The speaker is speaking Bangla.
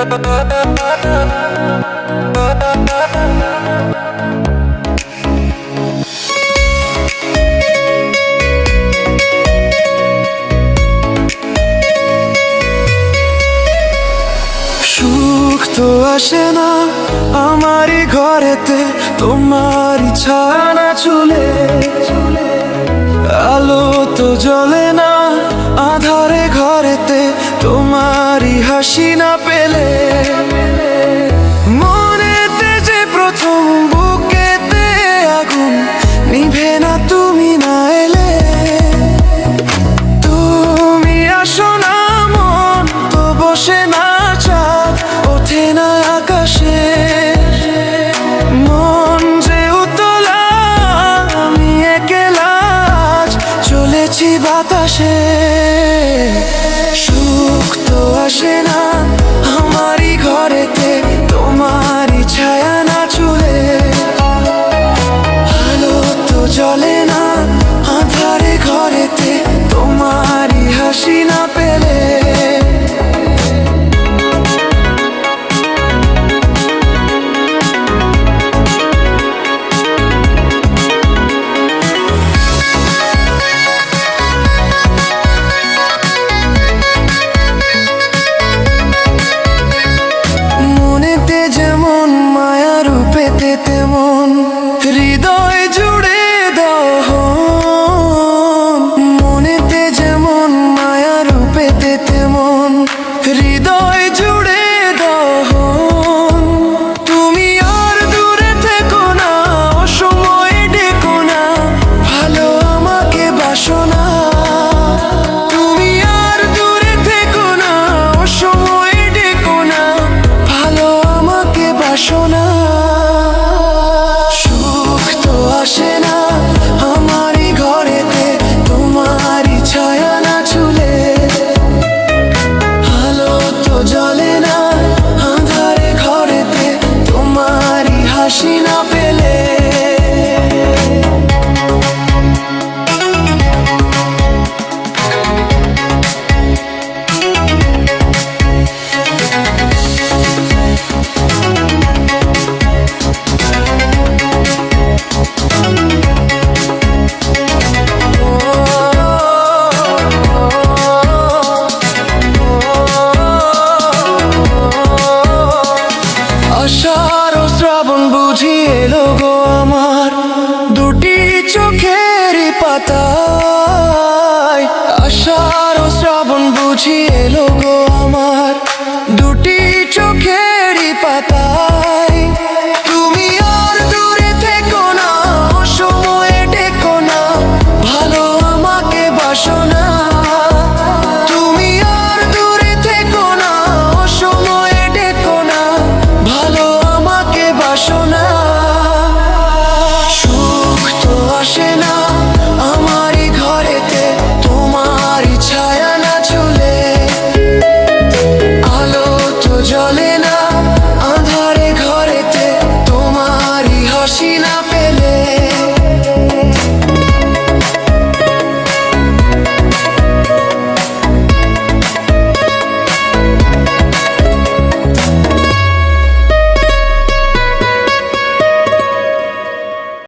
সুখ তো আসে না আমারই ঘরেতে তোমারই ছানা চুলে আলো তো জ্বলে হাসি না পেলে, মনেতে যে প্রথম বুকেতে আগুন, নিভে না তুমি না এলে। তুমি আসো না মন, তো বসে না চাঁদ, ওঠে না আকাশে। মন যে উতলা, আমি একলা চলেছি বাতাসে। আমাকে পাতায় আষাঢ় শ্রাবণ বুঝিয়ে লোগো আমার